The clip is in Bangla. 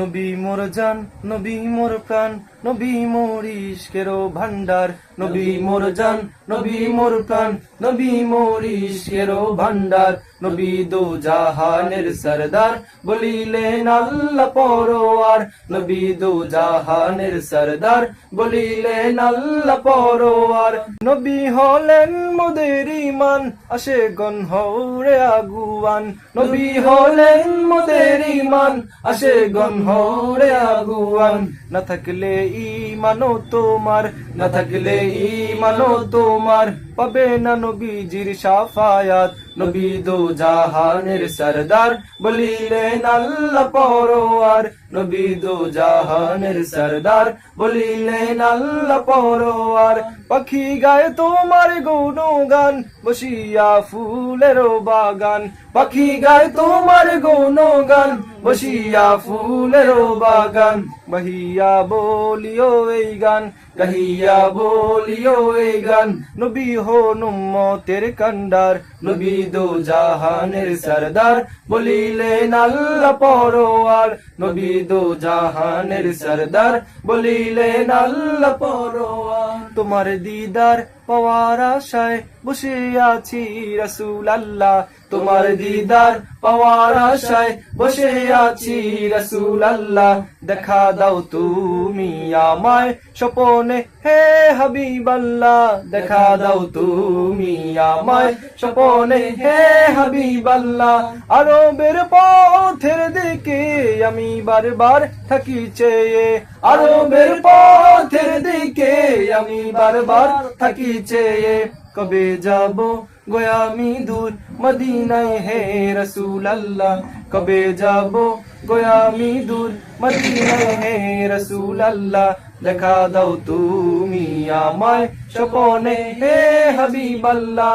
নবী মোর জান নবী মোর প্রাণ। নবী মোর ইশকেরো ভান্ডার নবী মোর জান, নবী মোর প্রাণ, নবী মোর ইশকেরো ভান্ডার নবী দো জাহানের সরদার বলিলেন আল্লাহ পরোয়ার, নবী দো জাহানের সরদার বলিলেন আল্লাহ পরোয়ার। নবী হলেন মোদের ইমান আসে গন হৌরে আগুয়ান। নবী হলেন মোদের ইমান আসে গন হৌরে আগুয়ান। না থাকলে ইমানো তোমার না থাকলে ইমানো তোমার। পাবে না নবীজির সাফায়াত। নবী দো জাহানের সরদার, বলিলেন আল্লাহ পরোয়ার। নবী দো জাহানের সরদার, বলিলেন আল্লাহ পরোয়ার। পাখি গায়ে তোমার গুণগান, বসিয়া ফুলের বাগান। পাখি গায়ে তোমার গুণগান, বসিয়া ফুলের বাগান। বহিয়া বলিও এই গান। কহিয়া বলিও এই গান, নবী হো নুম্মতের কান্ডার নবী দো জাহানের সরদার, বলিলেন, আল্লাহ পরোয়ার। নবী দো জাহানের সরদার, বলিলেন, আল্লাহ পরোয়ার। তোমার দিদার পাওয়ার আশায় বসে আছি রসুল আল্লাহ তোমার দিদার পাওয়ার আশায় বসে আছি রসুল আল্লাহ দেখা দাও তুমি আমায় স্বপনে, হে হাবিব আল্লাহ দেখা দাও তুমি আমায় স্বপনে, হে হাবিব আল্লাহ আরবের পথের দিকে আমি বারবার থাকি চেয়ে, আরবের পথের দিকে আমি বারবার থাকি চেয়ে, কবে যাব গোয়ামি দূর? মদিনায় হে রসুল আল্লাহ কবে যাব গোয়ামি দূর? মদিনায় হে রসুল আল্লাহ দেখা দাও তুমি আমায় স্বপনে, হে হাবিব আল্লাহ